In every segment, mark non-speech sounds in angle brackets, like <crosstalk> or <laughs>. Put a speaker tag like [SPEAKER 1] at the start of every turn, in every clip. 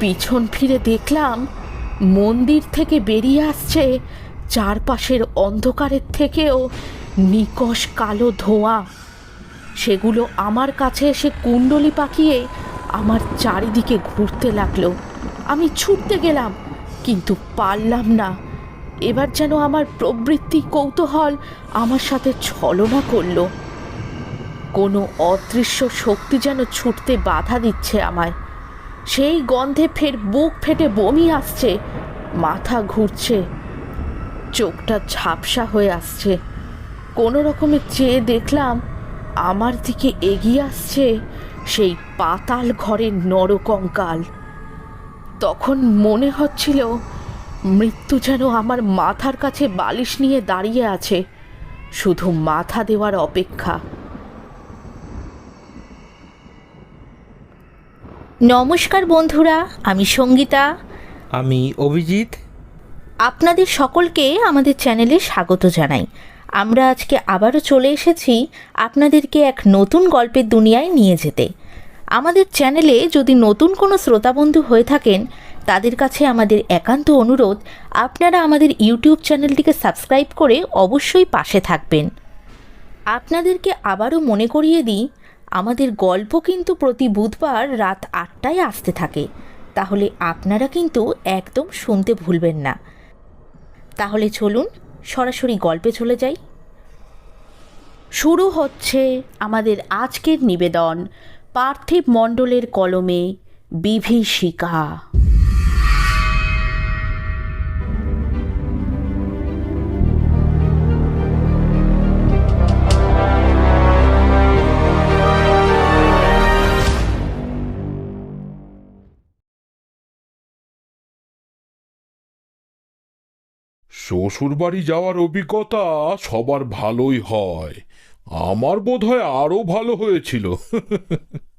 [SPEAKER 1] পিছন ফিরে দেখলাম মন্দির থেকে বেরিয়ে আসছে চারপাশের অন্ধকারের থেকেও নিকষ কালো ধোঁয়া। সেগুলো আমার কাছে এসে কুণ্ডলি পাকিয়ে আমার চারিদিকে ঘুরতে লাগল। আমি ছুটতে গেলাম, কিন্তু পারলাম না। এবার যেন আমার প্রবৃত্তি কৌতূহল আমার সাথে ছলনা করল। কোনো অদৃশ্য শক্তি যেন ছুটতে বাধা দিচ্ছে আমায়। সেই গন্ধে ফের বুক ফেটে বমি আসছে, মাথা ঘুরছে, চোখটা ঝাপসা হয়ে আসছে। কোনো রকমে চেয়ে দেখলাম আমার দিকে এগিয়ে আসছে সেই পাতাল ঘরের নরকঙ্কাল। তখন মনে হচ্ছিল মৃত্যু যেন আমার মাথার কাছে বালিশ নিয়ে দাঁড়িয়ে আছে, শুধু মাথা দেওয়ার অপেক্ষা।
[SPEAKER 2] নমস্কার বন্ধুরা আমি সঙ্গীতা।
[SPEAKER 3] আমি অভিজিৎ।
[SPEAKER 2] আপনাদের সকলকে আমাদের চ্যানেলে স্বাগত জানাই। আমরা আজকে আবারও চলে এসেছি আপনাদেরকে এক নতুন গল্পের দুনিয়ায় নিয়ে যেতে। আমাদের চ্যানেলে যদি নতুন কোনো শ্রোতাবন্ধু হয়ে থাকেন তাদের কাছে আমাদের একান্ত অনুরোধ আপনারা আমাদের ইউটিউব চ্যানেলটিকে সাবস্ক্রাইব করে অবশ্যই পাশে থাকবেন। আপনাদেরকে আবারও মনে করিয়ে দিই আমাদের গল্প কিন্তু প্রতি বুধবার রাত আটটায় আসতে থাকে। তাহলে আপনারা কিন্তু একদম শুনতে ভুলবেন না। তাহলে চলুন সরাসরি গল্পে চলে যাই।
[SPEAKER 1] শুরু হচ্ছে আমাদের আজকের নিবেদন পার্থিব মণ্ডলের কলমে বিভীষিকা।
[SPEAKER 4] শ্বশুরবাড়ি যাওয়ার অভিজ্ঞতা সবার ভালোই হয়। আমার বোধ হয় আরও ভালো হয়েছিল। <laughs>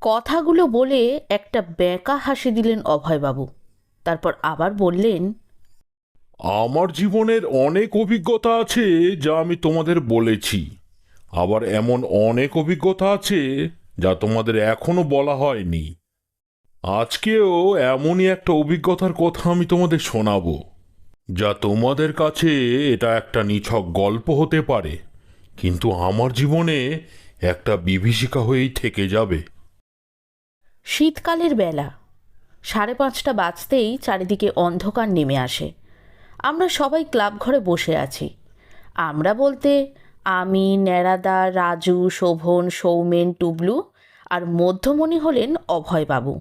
[SPEAKER 1] কথাগুলো বলে একটা বেঁকা হাসি দিলেন অভয়বাবু। তারপর আবার বললেন
[SPEAKER 4] আমার জীবনের অনেক অভিজ্ঞতা আছে যা আমি তোমাদের বলেছি। আবার এমন অনেক অভিজ্ঞতা আছে যা তোমাদের এখনও বলা হয়নি। আজকেও এমনই একটা অভিজ্ঞতার কথা আমি তোমাদের শোনাবো। যা তোমাদের কাছে এটা একটা নিছক গল্প হতে পারে, কিন্তু আমার জীবনে একটা বিভীষিকা হয়েই থেকে যাবে।
[SPEAKER 1] শীতকালের বেলা, সাড়ে পাঁচটা বাজতেই চারিদিকে অন্ধকার নেমে আসে। আমরা সবাই ক্লাব ঘরে বসে আছি। আমরা বলতে আমি, ন্যাড়াদা, রাজু, শোভন, সৌমেন, টুবলু আর মধ্যমণি হলেন অভয়বাবু।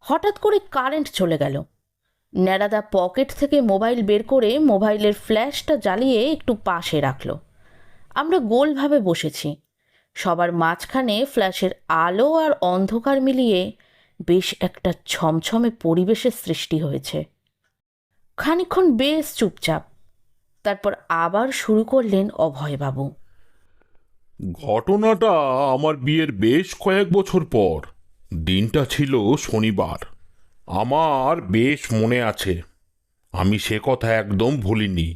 [SPEAKER 1] হঠাৎ করে কারেন্ট চলে গেল। ন্যাড়াদা পকেট থেকে মোবাইল বের করে মোবাইলের ফ্ল্যাশটা জ্বালিয়ে একটু পাশে রাখল। আমরা গোলভাবে বসেছি। সবার মাঝখানে ফ্ল্যাশের আলো আর অন্ধকার মিলিয়ে বেশ একটা ছমছমে পরিবেশের সৃষ্টি হয়েছে। খানিকক্ষণ বেশ চুপচাপ। তারপর আবার শুরু করলেন অভয়বাবু।
[SPEAKER 4] ঘটনাটা আমার বিয়ের বেশ কয়েক বছর পর। দিনটা ছিল শনিবার। আমার বেশ মনে আছে। আমি সে কথা একদম ভুলিনি,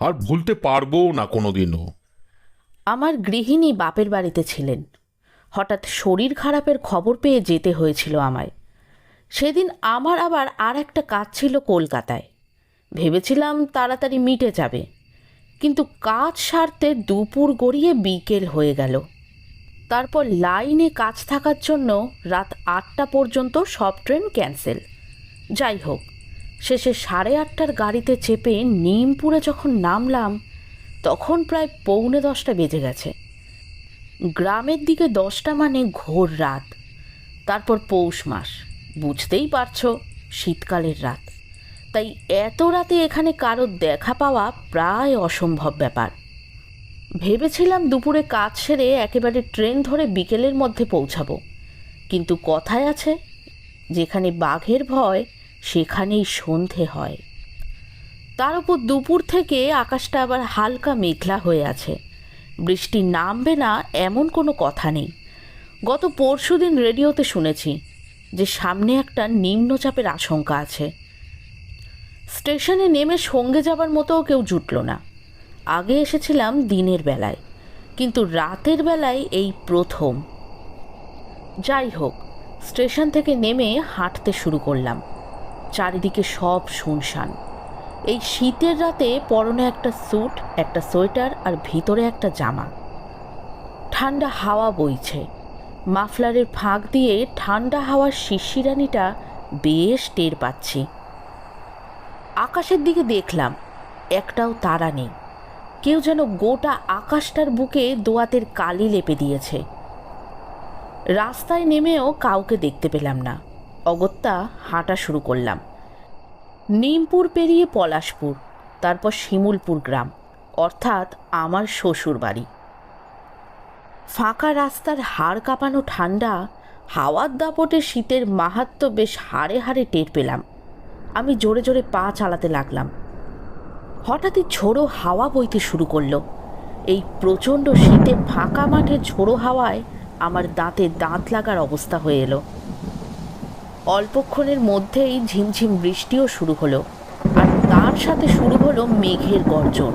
[SPEAKER 4] আর ভুলতে পারব না কোনোদিনও।
[SPEAKER 1] আমার গৃহিণী বাপের বাড়িতে ছিলেন। হঠাৎ শরীর খারাপের খবর পেয়ে যেতে হয়েছিল আমায়। সেদিন আমার আবার আর একটা কাজ ছিল কলকাতায়। ভেবেছিলাম তাড়াতাড়ি মিটে যাবে, কিন্তু কাজ সারতে দুপুর গড়িয়ে বিকেল হয়ে গেল। তারপর লাইনে কাজ থাকার জন্য রাত আটটা পর্যন্ত সব ট্রেন ক্যান্সেল। যাই হোক শেষে সাড়ে আটটার গাড়িতে চেপে নিমপুরে যখন নামলাম, তখন প্রায় পৌনে দশটা বেজে গেছে। গ্রামের দিকে দশটা মানে ঘোর রাত। তারপর পৌষ মাস। বুঝতেই পারছ, শীতকালের রাত। তাই এত রাতে এখানে কারোর দেখা পাওয়া প্রায় অসম্ভব ব্যাপার। ভেবেছিলাম দুপুরে কাজ সেরে একেবারে ট্রেন ধরে বিকেলের মধ্যে পৌঁছাবো। কিন্তু কথায় আছে, যেখানে বাঘের ভয় সেখানেই সন্ধে হয়। তার উপর দুপুর থেকে আকাশটা আবার হালকা মেঘলা হয়ে আছে। বৃষ্টি নামবে না এমন কোনো কথা নেই। গত পরশুদিন রেডিওতে শুনেছি যে সামনে একটা নিম্নচাপের আশঙ্কা আছে। স্টেশনে নেমে সঙ্গে যাবার মতোও কেউ জুটল না। আগে এসেছিলাম দিনের বেলায়, কিন্তু রাতের বেলায় এই প্রথম। যাই হোক, স্টেশন থেকে নেমে হাঁটতে শুরু করলাম। চারিদিকে সব শুনশান। এই শীতের রাতে পরনে একটা স্যুট, একটা সোয়েটার আর ভিতরে একটা জামা। ঠান্ডা হাওয়া বইছে। মাফলারের ফাঁক দিয়ে ঠান্ডা হাওয়ার শিশিরানিটা বেশ টের পাচ্ছি। আকাশের দিকে দেখলাম, একটাও তারা নেই। কেউ যেন গোটা আকাশটার বুকে দোয়াতের কালি লেপে দিয়েছে। রাস্তায় নেমেও কাউকে দেখতে পেলাম না। অগত্যা হাঁটা শুরু করলাম। নিমপুর পেরিয়ে পলাশপুর, তারপর শিমুলপুর গ্রাম, অর্থাৎ আমার শ্বশুর বাড়ি। ফাঁকা রাস্তার হাড় কাঁপানো ঠান্ডা, হাওয়ার দাপটে শীতের মাহাত্ম বেশ হাড়ে হাড়ে টের পেলাম। আমি জোরে জোরে পা চালাতে লাগলাম। হঠাৎই ঝোড়ো হাওয়া বইতে শুরু করল। এই প্রচণ্ড শীতে ফাঁকা মাঠে ঝোড়ো হাওয়ায় আমার দাঁতে দাঁত লাগার অবস্থা হয়ে এলো। অল্পক্ষণের মধ্যেই ঝিমঝিম বৃষ্টিও শুরু হলো আর তার সাথে শুরু হলো মেঘের গর্জন।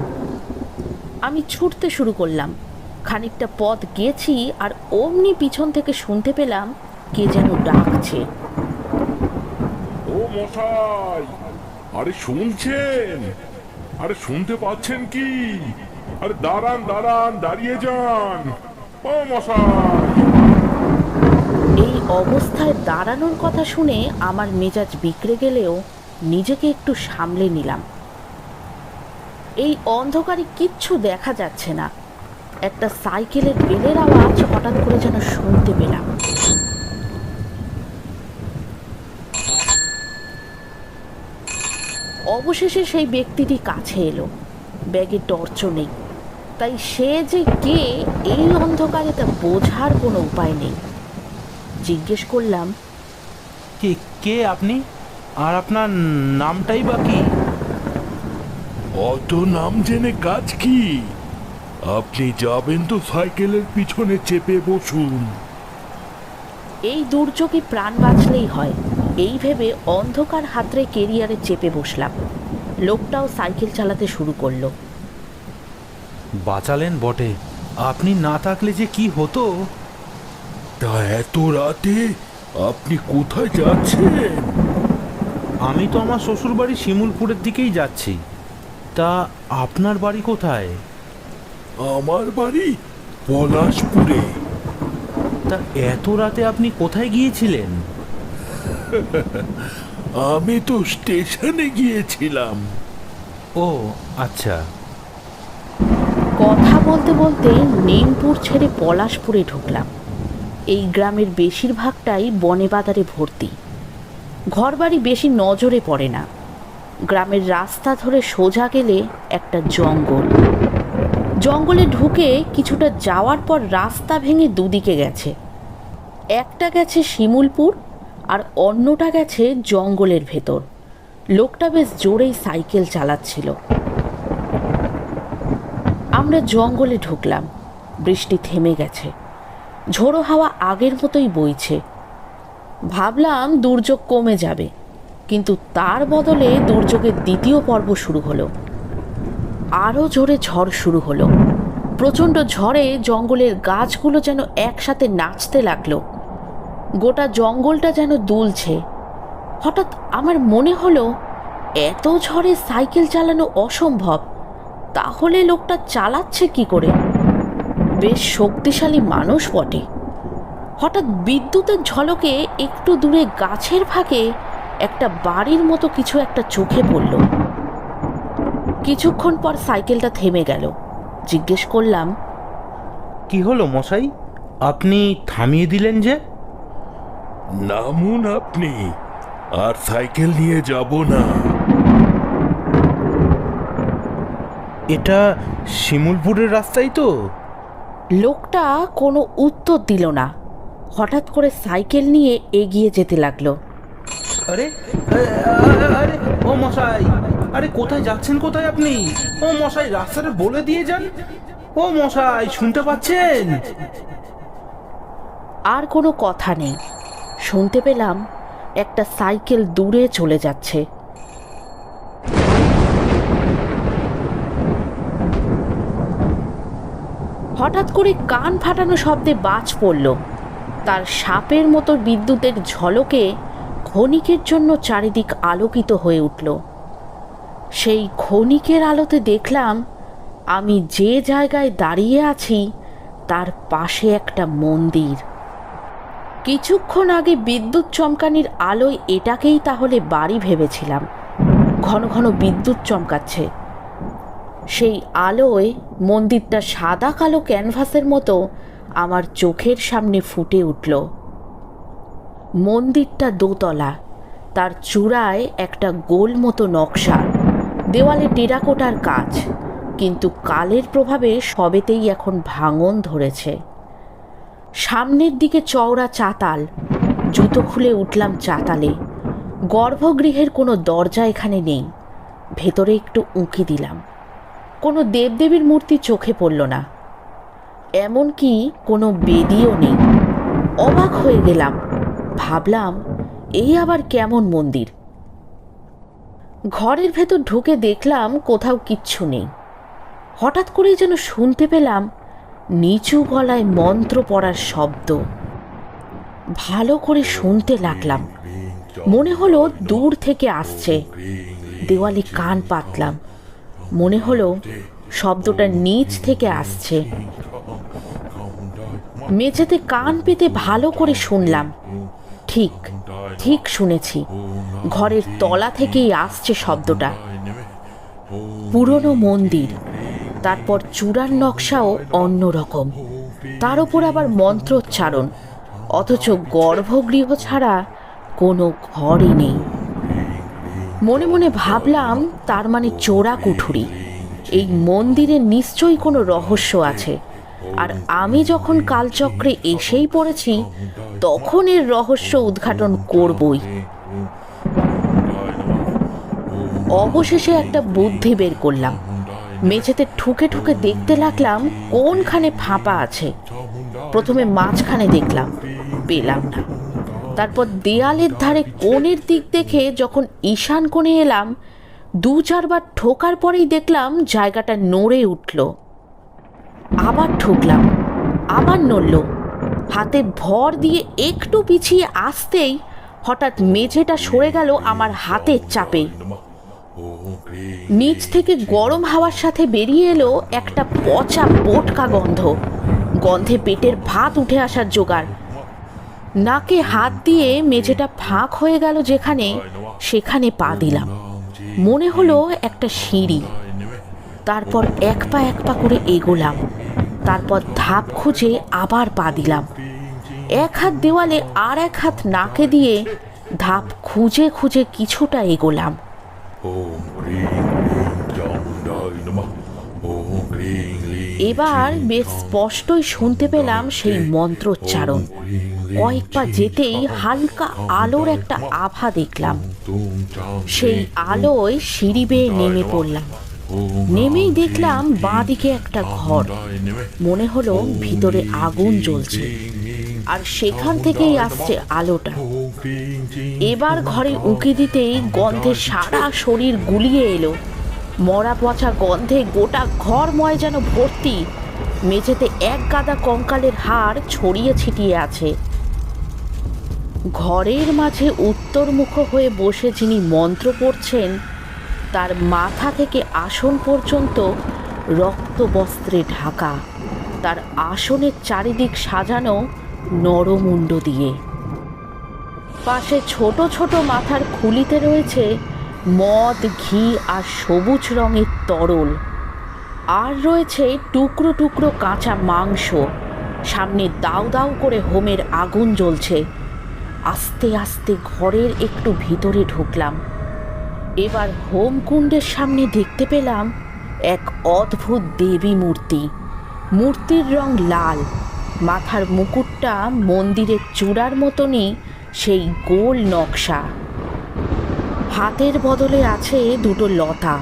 [SPEAKER 1] আমি ছুটতে শুরু করলাম। খানিকটা পথ গেছি আর অমনি পিছন থেকে শুনতে পেলাম কে যেন ডাকছে।
[SPEAKER 4] ও মশাই, আরে শুনছেন? আরে শুনতে পাচ্ছেন কি? আরে দাঁড়ান দাঁড়ান, দাঁড়িয়ে যান। ও মশাই।
[SPEAKER 1] অবস্থায় দাঁড়ানোর কথা শুনে আমার মেজাজ বিগড়ে গেলেও নিজেকে একটু সামলে নিলাম। এই অন্ধকারে কিচ্ছু দেখা যাচ্ছে না। একটা সাইকেলের বেলের আওয়াজ হঠাৎ করে যেন শুনতে পেলাম। অবশেষে সেই ব্যক্তিটি কাছে এলো। ব্যাগে টর্চও নেই। তাই সে যে কে, এই অন্ধকারে তা বোঝার কোনো উপায় নেই। জিজ্ঞেস করলাম
[SPEAKER 3] কে কে আপনি? আর আপনার নামটাই বা কি?
[SPEAKER 4] অত নাম জেনে কাজ কি? আপনি যাবেন তো সাইকেলের পিছনে চেপে বসুন।
[SPEAKER 1] এই দুর্যোগে প্রাণ বাঁচলেই হয়। এই ভেবে অন্ধকার হাতরে কেরিয়ারে চেপে বসলাম। লোকটাও সাইকেল চালাতে শুরু করল।
[SPEAKER 3] বাঁচালেন বটে। আপনি না থাকলে যে কি হতো?
[SPEAKER 4] তা এত রাতে? আপনি কোথায় যাচ্ছেন?
[SPEAKER 3] আমি তো আমার শ্বশুর বাড়ি শিমুলপুরের দিকেই যাচ্ছি। তা আপনার বাড়ি কোথায়?
[SPEAKER 4] আমার বাড়ি পলাশপুরে।
[SPEAKER 3] তা এত রাতে আপনি কোথায় গিয়েছিলেন? <laughs>
[SPEAKER 4] আমি তো স্টেশনে গিয়েছিলাম।
[SPEAKER 3] ও আচ্ছা।
[SPEAKER 1] কথা বলতে বলতে নেমপুর ছেড়ে পলাশপুরে ঢুকলাম। এই গ্রামের বেশিরভাগটাই বনে বাদারে ভর্তি। ঘরবাড়ি বেশি নজরে পড়ে না। গ্রামের রাস্তা ধরে সোজা গেলে একটা জঙ্গল। জঙ্গলে ঢুকে কিছুটা যাওয়ার পর রাস্তা ভেঙে দুদিকে গেছে। একটা গেছে শিমুলপুর আর অন্যটা গেছে জঙ্গলের ভেতর। লোকটা বেশ জোরেই সাইকেল চালাচ্ছিল। আমরা জঙ্গলে ঢুকলাম। বৃষ্টি থেমে গেছে। ঝোড়ো হাওয়া আগের মতোই বইছে। ভাবলাম দুর্যোগ কমে যাবে, কিন্তু তার বদলে দুর্যোগের দ্বিতীয় পর্ব শুরু হলো। আরও জোরে ঝড় শুরু হলো। প্রচণ্ড ঝড়ে জঙ্গলের গাছগুলো যেন একসাথে নাচতে লাগল। গোটা জঙ্গলটা যেন দুলছে। হঠাৎ আমার মনে হলো, এত ঝড়ে সাইকেল চালানো অসম্ভব। তাহলে লোকটা চালাচ্ছে কি করে? বেশ শক্তিশালী মানুষ বটে। হঠাৎ বিদ্যুতের ঝলকে একটু দূরে গাছের ফাঁকে একটা বাড়ির মতো কিছু একটা চোখে পড়ল। কিছুক্ষণ পর সাইকেলটা থেমে গেল। জিজ্ঞেস করলাম
[SPEAKER 3] কি হলো মশাই? আপনি থামিয়ে দিলেন যে?
[SPEAKER 4] নামুন আপনি আর সাইকেল নিয়ে যাব না।
[SPEAKER 3] এটা শিমুলপুরের রাস্তাই তো?
[SPEAKER 1] লোকটা কোনো উত্তর দিল না। হঠাৎ করে সাইকেল নিয়ে এগিয়ে যেতে লাগল।
[SPEAKER 3] আরে আরে ও মশাই আরে কোথায় যাচ্ছেন কোথায় আপনি? ও মশাই রাস্তাটা বলে দিয়ে যান। ও মশাই শুনতে পাচ্ছেন?
[SPEAKER 1] আর কোনো কথা নেই। শুনতে পেলাম একটা সাইকেল দূরে চলে যাচ্ছে। হঠাৎ করে কান ফাটানো শব্দে বাজ পড়ল। তার সাপের মতো বিদ্যুতের ঝলকে ক্ষণিকের জন্য চারিদিক আলোকিত হয়ে উঠল। সেই ক্ষণিকের আলোতে দেখলাম, আমি যে জায়গায় দাঁড়িয়ে আছি, তার পাশে একটা মন্দির। কিছুক্ষণ আগে বিদ্যুৎ চমকানির আলোয় এটাকেই তাহলে বাড়ি ভেবেছিলাম। ঘন ঘন বিদ্যুৎ চমকাচ্ছে। সেই আলোয় মন্দিরটা সাদা কালো ক্যানভাসের মতো আমার চোখের সামনে ফুটে উঠল। মন্দিরটা দোতলা, তার চূড়ায় একটা গোল মতো নকশা, দেওয়ালে টেরাকোটার কাজ কিন্তু কালের প্রভাবে সবেতেই এখন ভাঙন ধরেছে। সামনের দিকে চওড়া চাতাল, জুতো খুলে উঠলাম চাতালে, গর্ভগৃহের কোনো দরজা এখানে নেই, ভেতরে একটু উঁকি দিলাম। কোনো দেবদেবীর মূর্তি চোখে পড়ল না। এমনকি কোনো বেদিও নেই। অবাক হয়ে গেলাম। ভাবলাম, এই আবার কেমন মন্দির? ঘরের ভেতর ঢুকে দেখলাম কোথাও কিচ্ছু নেই। হঠাৎ করেই যেন শুনতে পেলাম, নিচু গলায় মন্ত্র পড়ার শব্দ। ভালো করে শুনতে লাগলাম। মনে হলো দূর থেকে আসছে। দেওয়ালে কান পাতলাম। মনে হলো শব্দটা নিচ থেকে আসছে। মেঝেতে কান পেতে ভালো করে শুনলাম। ঠিক ঠিক শুনেছি। ঘরের তলা থেকেই আসছে শব্দটা। পুরনো মন্দির, তারপর চূড়ার নকশাও অন্যরকম। তার উপর আবার মন্ত্রোচ্চারণ। অথচ গর্ভগৃহ ছাড়া কোনো ঘরই নেই। মনে মনে ভাবলাম, তার মানে চোরা কুঠুরি। এই মন্দিরে নিশ্চয়ই কোনো রহস্য আছে। আর আমি যখন কালচক্রে এসেই পড়েছি, তখন এর রহস্য উদ্ঘাটন করবই। অবশেষে একটা বুদ্ধি বের করলাম। মেঝেতে ঠুকে ঠুকে দেখতে লাগলাম, কোনখানে ফাঁপা আছে। প্রথমে মাঝখানে দেখলাম, পেলাম না। তারপর দেয়ালের ধারে কোণের দিক দেখে যখন ঈশান কোণে এলাম, দু চারবার ঠোকার পরেই দেখলাম জায়গাটা নড়ে উঠল। আবার ঠুকলাম, আবার নড়ল। হাতে ভর দিয়ে একটু পিছিয়ে আসতেই হঠাৎ মেঝেটা সরে গেল আমার হাতের চাপে। নিচ থেকে গরম হাওয়ার সাথে বেরিয়ে এলো একটা পচা বোটকা গন্ধ। গন্ধে পেটের ভাত উঠে আসার জোগাড়। নাকে হাত দিয়ে মেঝেটা ফাঁক হয়ে গেল যেখানে, সেখানে পা দিলাম। মনে হলো একটা সিঁড়ি। তারপর এক পা এক পা করে এগোলাম। তারপর ধাপ খুঁজে আবার পা দিলাম। এক হাত দেওয়ালে আর এক হাত নাকে দিয়ে ধাপ খুঁজে খুঁজে কিছুটা এগোলাম। এবার বেশ স্পষ্টই শুনতে পেলাম সেই মন্ত্রোচ্চারণ। কয়েক পা যেতেই হালকা আলোর একটা আভা দেখলাম। সেই আলোয় সিঁড়ি বেয়ে নেমে পড়লাম। নেমেই দেখলাম বাঁদিকে একটা ঘর। মনে হলো ভিতরে আগুন জ্বলছে। আর সেখান থেকেই আসছে আলোটা। এবার ঘরে উঁকি দিতেই গন্ধে সারা শরীর গুলিয়ে এলো। মরা পচা গন্ধে গোটা ঘরময় যেন ভর্তি। মেঝেতে এক গাদা কঙ্কালের হাড় ছড়িয়ে ছিটিয়ে আছে। ঘরের মাঝে উত্তরমুখ হয়ে বসে যিনি মন্ত্র পড়ছেন, তার মাথা থেকে আসন পর্যন্ত রক্তবস্ত্রে ঢাকা, তার আসনের চারিদিক সাজানো নরমুণ্ড দিয়ে। পাশে ছোট ছোট মাথার খুলিতে রয়েছে মদ, ঘি আর সবুজ রঙের তরল। আর রয়েছে টুকরো টুকরো কাঁচা মাংস। সামনে দাউ দাউ করে হোমের আগুন জ্বলছে। আস্তে আস্তে ঘরের একটু ভিতরে ঢুকলাম। এবার হোমকুণ্ডের সামনে দেখতে পেলাম এক অদ্ভুত দেবী মূর্তি। মূর্তির রং লাল। মাথার মুকুটটা মন্দিরের চূড়ার মতনই, সেই গোল নকশা। হাতের বদলে আছে দুটো লতা।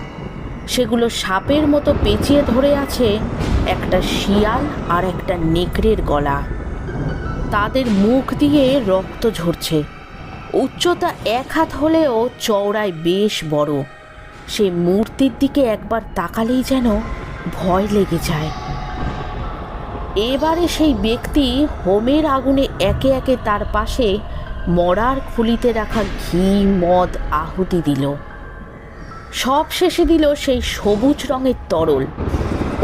[SPEAKER 1] সেগুলো সাপের মতো পেঁচিয়ে ধরে আছে একটা শিয়াল আর একটা নেকড়ের গলা। তাদের মুখ দিয়ে রক্ত ঝরছে। উচ্চতা এক হাত হলেও চওড়ায় বেশ বড়। সে মূর্তির দিকে একবার তাকালেই যেন ভয় লেগে যায়। এবারে সেই ব্যক্তি হোমের আগুনে একে একে তার পাশে মরার খুলিতে রাখা ঘি, মদ আহুতি দিল। সব শেষে দিল সেই সবুজ রঙের তরল।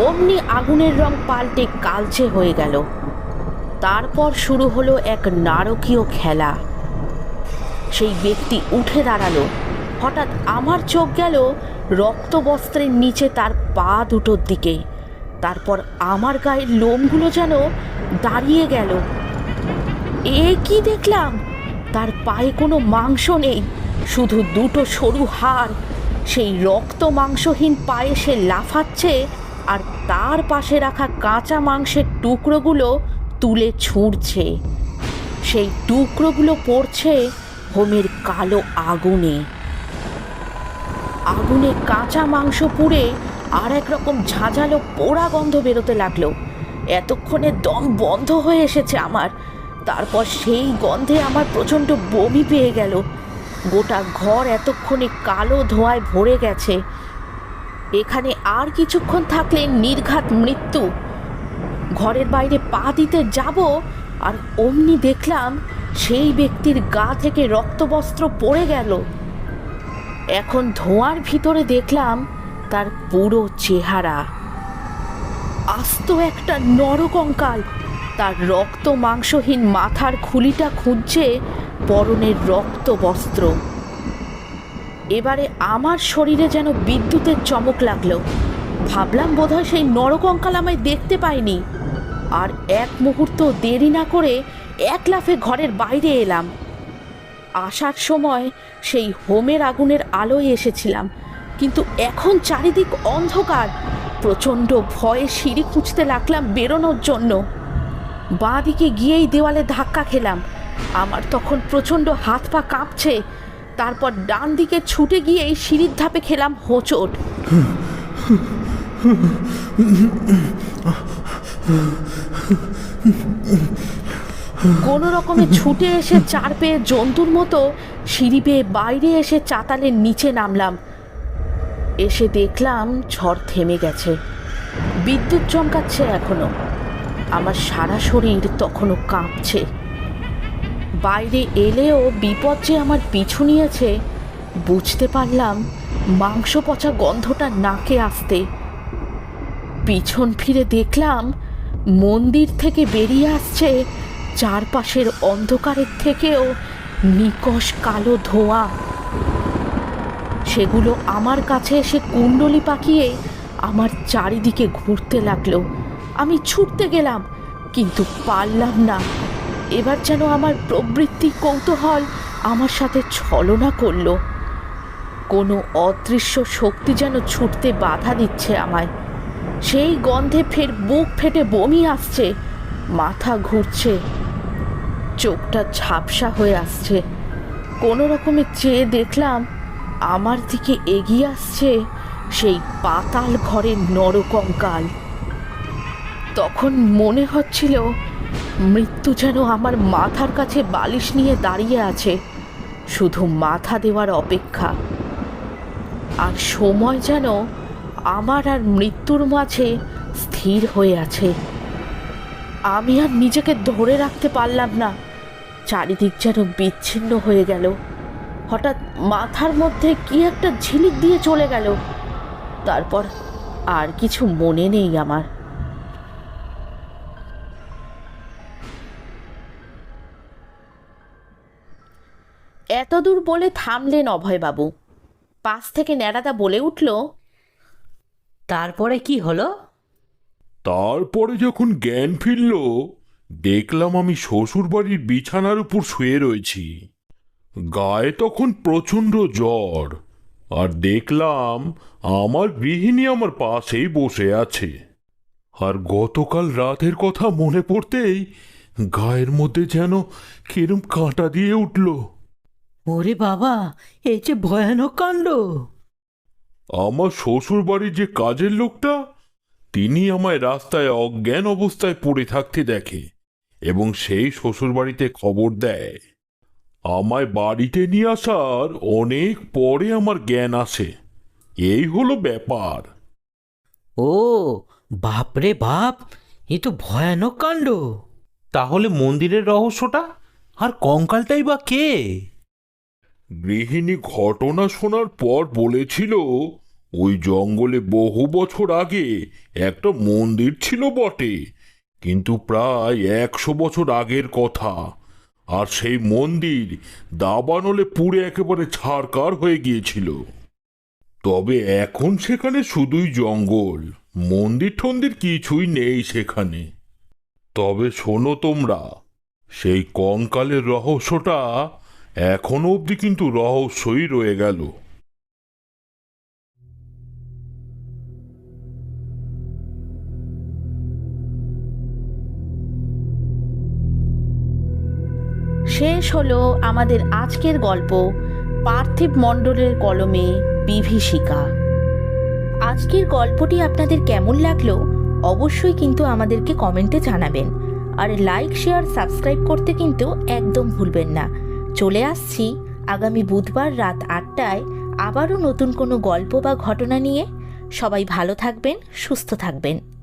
[SPEAKER 1] অমনি আগুনের রং পাল্টে কালচে হয়ে গেল। তারপর শুরু হলো এক নারকীয় খেলা। সেই ব্যক্তি উঠে দাঁড়াল, হঠাৎ আমার চোখ গেল রক্তবস্ত্রের নিচে তার পা দুটোর দিকে। তারপর আমার গায়ের লোমগুলো যেন দাঁড়িয়ে গেল। এ কি দেখলাম? তার পায়ে কোনো মাংস নেই, শুধু দুটো সরু হাড়। সেই রক্ত মাংসহীন পায়ে সে লাফাচ্ছে আর তার পাশে রাখা কাঁচা মাংসের টুকরোগুলো তুলে ছুঁড়ছে। সেই টুকরোগুলো পড়ছে হোমের কালো আগুনে। আগুনে কাঁচা মাংস পুড়ে আর এক রকম ঝাঁঝালো পোড়া গন্ধ বেরোতে লাগল। এতক্ষণে দম বন্ধ হয়ে এসেছে আমার। তারপর সেই গন্ধে আমার প্রচণ্ড বমি পেয়ে গেল। গোটা ঘর এতক্ষণে কালো ধোঁয়ায় ভরে গেছে। এখানে আর কিছুক্ষণ থাকলে নির্ঘাত মৃত্যু। ঘরের বাইরে পা দিতে যাব আর অমনি দেখলাম সেই ব্যক্তির গা থেকে রক্তবস্ত্র পড়ে গেল। এখন ধোঁয়ার ভিতরে দেখলাম তার পুরো চেহারা। আস্ত একটা নরকঙ্কাল। তার রক্ত মাংসহীন মাথার খুলিটা খুঁজছে পরনের রক্ত বস্ত্র এবারে আমার শরীরে যেন বিদ্যুতের চমক লাগল। ভাবলাম বোধহয় সেই নরকঙ্কাল আমায় দেখতে পাইনি আর এক মুহূর্ত দেরি না করে এক লাফে ঘরের বাইরে এলাম আসার সময় সেই হোমের আগুনের আলোয় এসেছিলাম কিন্তু এখন চারিদিক অন্ধকার প্রচণ্ড ভয়ে সিঁড়ি খুঁজতে লাগলাম বেরোনোর জন্য বাঁ দিকে গিয়েই দেওয়ালে ধাক্কা খেলাম আমার তখন প্রচণ্ড হাত পা কাঁপছে তারপর ডান দিকে ছুটে গিয়েই সিঁড়ির ধাপে খেলাম হোঁচট কোনো রকমে ছুটে এসে চার পেয়ে জন্তুর মতো সিঁড়ি পেয়ে বাইরে এসে চাতালের নিচে নামলাম। এসে দেখলাম ঝড় থেমে গেছে। বিদ্যুৎ চমকাচ্ছে এখনও। আমার সারা শরীর তখনও কাঁপছে। বাইরে এলেও বিপদ যে আমার পিছু নিয়েছে, বুঝতে পারলাম মাংস পচা গন্ধটা নাকে আসতে। পিছন ফিরে দেখলাম মন্দির থেকে বেরিয়ে আসছে চারপাশের অন্ধকারের থেকেও নিকষ কালো ধোঁয়া। সেগুলো আমার কাছে এসে কুণ্ডলি পাকিয়ে আমার চারিদিকে ঘুরতে লাগল। আমি ছুটতে গেলাম, কিন্তু পারলাম না। এবার যেন আমার প্রবৃত্তি কৌতূহল আমার সাথে ছলনা করল। কোনো অদৃশ্য শক্তি যেন ছুটতে বাধা দিচ্ছে আমায়। সেই গন্ধে ফের বুক ফেটে বমি আসছে। মাথা ঘুরছে। চোখটা ঝাপসা হয়ে আসছে। কোনো রকমে চেয়ে দেখলাম আমার দিকে এগিয়ে আসছে সেই পাতাল ঘরের নরকঙ্কাল। তখন মনে হচ্ছিল মৃত্যু যেন আমার মাথার কাছে বালিশ নিয়ে দাঁড়িয়ে আছে। শুধু মাথা দেওয়ার অপেক্ষা। আর সময় যেন আমার আর মৃত্যুর মাঝে স্থির হয়ে আছে। আমি আর নিজেকে ধরে রাখতে পারলাম না। চারিদিক যেন বিচ্ছিন্ন হয়ে গেল। হঠাৎ মাথার মধ্যে কি একটা ঝিলিক দিয়ে চলে গেল। তারপর আর কিছু মনে নেই আমার। এতদূর বলে থামলেন অভয়বাবু। পাশ থেকে ন্যাড়াদা বলে উঠল
[SPEAKER 5] তারপরে কি হলো?
[SPEAKER 4] তারপরে যখন জ্ঞান ফিরল দেখলাম আমি শ্বশুরবাড়ির বিছানার উপর শুয়ে রয়েছি। গায়ে তখন প্রচণ্ড জ্বর আর দেখলাম আমার গৃহিণী আমার পাশেই বসে আছে। আর গতকাল রাতের কথা মনে পড়তেই গায়ের মধ্যে যেন কিরম কাঁটা দিয়ে উঠল।
[SPEAKER 5] ওরে বাবা এই যে ভয়ানক কাণ্ড!
[SPEAKER 4] আমার শ্বশুর বাড়ির যে কাজের লোকটা তিনি আমায় রাস্তায় অজ্ঞান অবস্থায় পড়ে থাকতে দেখে এবং সেই শ্বশুর বাড়িতে খবর দেয়। আমায় বাড়িতে নিয়ে আসার অনেক পরে আমার জ্ঞান আসে। এই হলো ব্যাপার।
[SPEAKER 5] ও বাপরে বাপ এ তো ভয়ানক কাণ্ড।
[SPEAKER 3] তাহলে মন্দিরের রহস্যটা আর কঙ্কালটাই বা কে?
[SPEAKER 4] গৃহিণী ঘটনা শোনার পর বলেছিল, ওই জঙ্গলে বহু বছর আগে একটা মন্দির ছিল বটে, কিন্তু প্রায় একশো বছর আগের কথা। আর সেই মন্দির দাবানলে পুড়ে একেবারে ছাড়কার হয়ে গিয়েছিল। তবে এখন সেখানে শুধুই জঙ্গল, মন্দির টন্দির কিছুই নেই সেখানে। তবে শোনো তোমরা, সেই কঙ্কালের রহস্যটা এখনও অবধি কিন্তু রহস্যই রয়ে গেল।
[SPEAKER 1] শেষ হলো আমাদের আজকের গল্প, পার্থিব মণ্ডলের কলমে বিভীষিকা।
[SPEAKER 2] আজকের গল্পটি আপনাদের কেমন লাগল অবশ্যই কিন্তু আমাদেরকে কমেন্টে জানাবেন। আর লাইক, শেয়ার, সাবস্ক্রাইব করতে কিন্তু একদম ভুলবেন না। চলে আসছি। আগামী বুধবার রাত আটটায় আবারও নতুন কোনো গল্প বা ঘটনা নিয়ে। সবাই ভালো থাকবেন, সুস্থ থাকবেন।